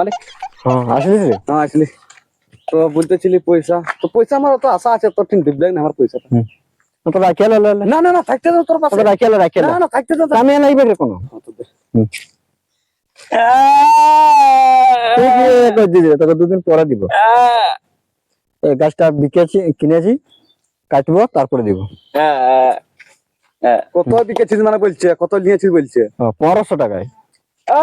মালিক? হ্যাঁ হ্যাঁ আসলি। তো বলতেছিলি পয়সা। তো পয়সা আমার তো আশা আছে তোর ঠিক দিবলাই না আমার পয়সাটা। তো রাখিয়া লো না না না থাকতে দাও তোর পাশে। রাখিয়া লো রাখিয়া না না থাকতে দাও আমি লাগবে রে কোনো। তো দে। তুই কি করে দিবি রে? তোকে দুদিন পরে দিব। এই গাছটা বিকেছি কিনেছি কাটবো তারপরে দিব। কত বিকেছিস মানে বলছে কত নিয়েছিস বলছে? পনেরোশো টাকায়। যা,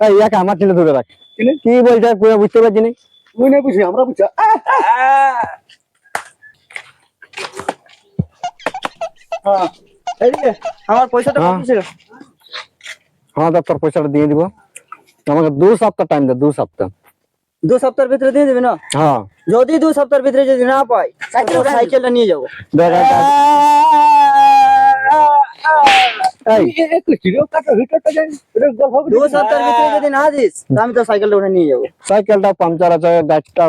এই ইয়াকে আমার ছেলে ধরে রাখ কিনে? কি বলছে পুরো বুঝতে পারছি না? তুই না বুঝি আমরা বুঝছি আহ, হ্যাঁ, এই যে, আমার পয়সাটা হ্যাঁ। কত ছিল হ্যাঁ তো তোর পয়সাটা দিয়ে দিব। আমাকে দু সপ্তাহ টাইম দে দু সপ্তাহ। দু সপ্তাহের ভিতরে দিয়ে দিবি না? হ্যাঁ যদি দু সপ্তাহের ভিতরে যদি না পাই সাইকেল সাইকেলটা নিয়ে যাব। আমি তো সাইকেলটা উঠে নিয়ে যাব। সাইকেলটা পাংচার আছে গাছটা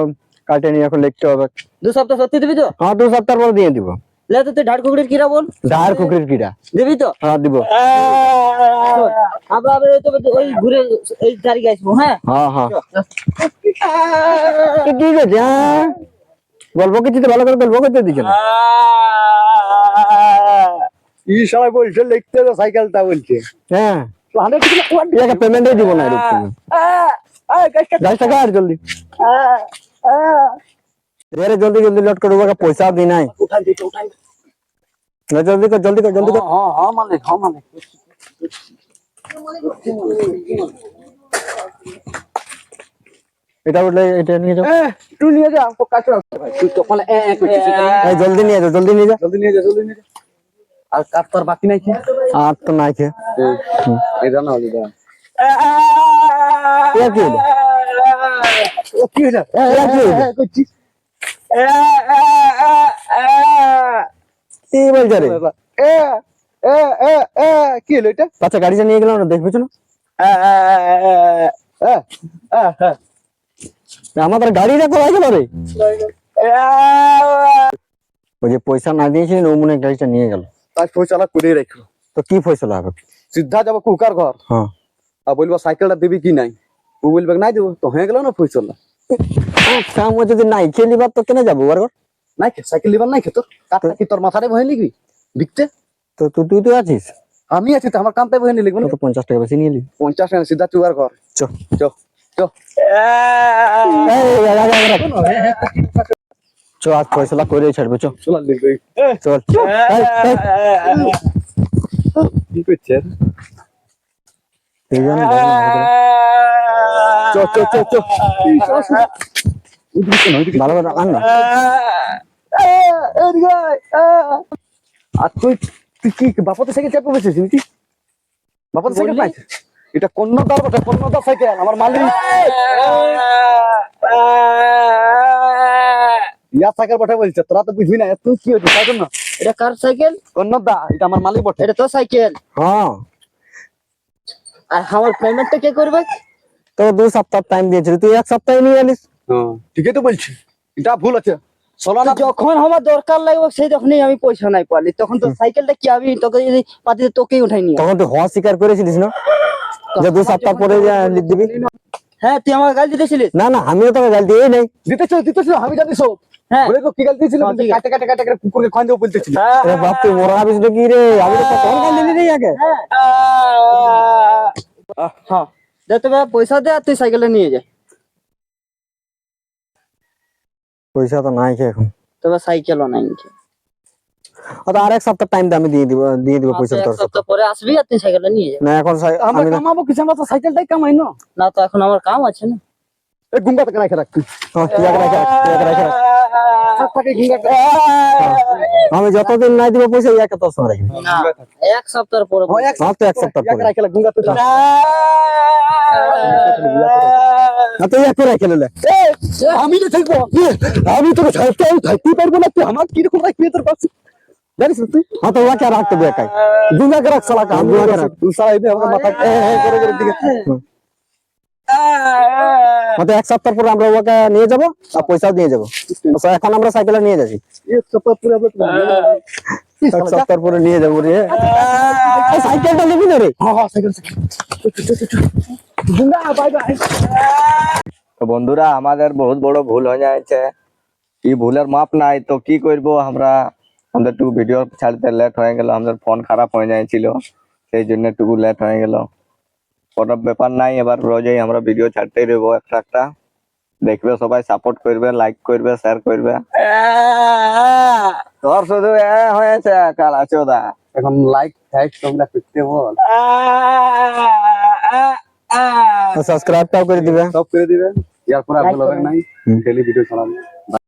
কাটে নিয়ে এখন লিখতে হবে। দু সপ্তাহ সত্যি দিবি তো? হ্যাঁ দু সপ্তাহ পর দিয়ে দিব। লে তো তুই ঢাড় কুকুরের কিরা বল? ধার কুকুরের কিরা। দিবি তো? হ্যাঁ দিব। আমরা আবার তো ওই ঘুরে এই তারিখে আসব হ্যাঁ? হ্যাঁ হ্যাঁ। এ কি করছে হ্যাঁ গল্প কিছু ভালো করে গল্প করতে দিচ্ছে না। ই সবাই বলছে লিখতে সাইকেলটা বলছে। হ্যাঁ। হান্ড্রেড ইয়াকে পেমেন্টই দিব। না এরকম। তুমি গাছটা কাট জলদি? রে জলদি জলদি লোড করব পয়সা দি নাই। উঠাই দিতে উঠাই লে, জলদি কর জলদি কর জলদি কর। হ্যাঁ হ্যাঁ মালিক হ্যাঁ মালিক। এটা উঠলে এটা নিয়ে যাও। তুই নিয়ে যা কাছে ভাই তুই তখন এ এ করছিস এটা নিয়ে- এই জলদি নিয়ে যাও জলদি নিয়ে যা। জলদি নিয়ে যা জলদি নিয়ে যা। আর কাট তোর বাকি নাই কি আর তো নাই হলি কি হলো? ও কি হলো এ, এ কি হলো? কি বলছে রে এ এ এ এ কি হলো এটা আচ্ছা গাড়িটা নিয়ে গেলাম না দেখবি না এ এ এ আমাদের গাড়িটা কোথায় গেল রে ওই যে পয়সা না দিয়েছিলেন ও মনে গাড়িটা নিয়ে গেল তাই ফয়সালা করে রাখো তো কি ফয়সলা হবে? সিধা যাব কুকার ঘর। হ্যাঁ। আর বলব সাইকেলটা দিবি কি নাই? ও বলবে নাই দেবো। তো হয়ে গেল না ফয়সালা কাম যদি নাই খেয়ে লিবার তো কেন যাব বার নাই খে সাইকেল লিবার নাই খে তোর? কাঠটা কি তোর মাথায় বহে নিবি বিকতে? তো তুই তুই তো আছিস? আমি আছি তো আমার কামতে বহে নিলি তো পঞ্চাশ টাকা বেশি নিয়ে নিবি পঞ্চাশ টাকা সিধা চুয়ার ঘর। চ। চ চ। চ আজ ফয়সলা করে ছাড়বো চ চল কি করছে এই জন্য ভালো চ চ চ চ ওইদিকে না ওইদিকে ভালো আন না। আ। আর তুই তুই কি বাপতে সাইকেল চাপে বসেছিস নাকি? বাপতে সাইকেল পাইছ? এটা বটে সাইকেল আমার মালিক। ইয়া সাইকেল বটে বলছে তোরা তো বুঝবি না তুই কি হচ্ছে না এটা কার সাইকেল কন্নদা এটা আমার মালিক বটে। এটা তো সাইকেল হ্যাঁ। আর আমার পেমেন্টটা কে করবে? তো দু সপ্তাহ টাইম দিয়েছিল তুই এক সপ্তাহে নিয়ে হ্যাঁ। ঠিকই তো বলছি এটা ভুল আছে। চলানা যখন আমার দরকার লাগবে সেই তখনই আমি পয়সা নাই পালি। তখন তো সাইকেলটা কি আমি তোকে যদি পাতি তোকেই উঠাই নিয়ে তখন তুই হওয়া স্বীকার করেছিলিস না? যে দু সপ্তাহ পরে দিবি। হ্যাঁ তুই আমার গাল দিতেছিলিস? না না আমিও তোকে গাল দিয়ে নাই। দিতেছ দিতেছ আমি জানি সব হ্যাঁ। বলে তো কি গাল দিয়েছিল? হ্যাঁ, আছে। কাটে কাটে কাটে কাটে কুকুরকে খান দেবো বলতেছিল। আরে বাপ তুই মরা আবিস কি রে? আমি তো তখন গাল দিলি রে ইয়াকে হ্যাঁ। দে তবে পয়সা দে আর তুই সাইকেলটা নিয়ে যা। পয়সা তো নাই এখন? তবে সাইকেলও নাই। আর এক সপ্তাহ টাইম দে আমি দিয়ে দিব দিয়ে দিব পয়সা আচ্ছা, তোর সপ্তাহ পরে আসবি আর তুই সাইকেলটা নিয়ে যা। না এখন আমরা কামাবো কিছু আমরা তো সাইকেলটাই কামাই না? না তো এখন আমার কাম আছে না। এই গুঙ্গা থেকে রাখে রাখ তুই। হ্যাঁ, তুই গুঙ্গাটা আমি যতদিন নাই দিব পয়সা এক এক সপ্তাহ পরে এক সপ্তাহ পরে। রাখলে গুঙ্গা তো না তো এক করে খেলে আমি না থাকব। আমি তোকে থাকতে পারব না তুই আমার কীরকম রাখবি তোর কাছে? জানিস তুই? হ্যাঁ তো ওকে রাখতে হবে একাই। গুঙ্গা করে সালা কাম গুঙ্গা করে তুই সালা এনে আমাকে মাথা এ, এ, করে করে দিকে। হয়তো এক সপ্তাহ পরে আমরা ওকে নিয়ে যাব আর পয়সাও দিয়ে যাব। এখন আমরা সাইকেলে নিয়ে যাচ্ছি। এক সপ্তাহ পুরো আমরা এক সপ্তাহ পরে নিয়ে যাব রে। সাইকেলটা নিবি না রে? হ্যাঁ হ্যাঁ সাইকেল সাইকেল। Bye bye. তো বন্ধুরা আমাদের বহুত বড় ভুল হয়ে যাচ্ছে। এই ভুলের মাপ নাই তো কি করব আমরা? আমাদের একটু ভিডিও ছাড়তে লেট হয়ে গেল আমাদের ফোন খারাপ হয়ে যাচ্ছিল সেই জন্য একটু লেট হয়ে গেল। কোনো ব্যাপার নাই এবার রোজই আমরা ভিডিও ছাড়তেই দেবো একটা একটা। দেখবে সবাই সাপোর্ট করবে লাইক করবে শেয়ার করবে। তোর শুধু এ হয়েছে কাল আছো দা এখন লাইক টাইক তোমরা করতে বল। সাবস্ক্রাইবটাও করে দিবে। সব করে দিবে। ইয়ার পরে আর বলবেন নাই। Daily video ছাড়াবো।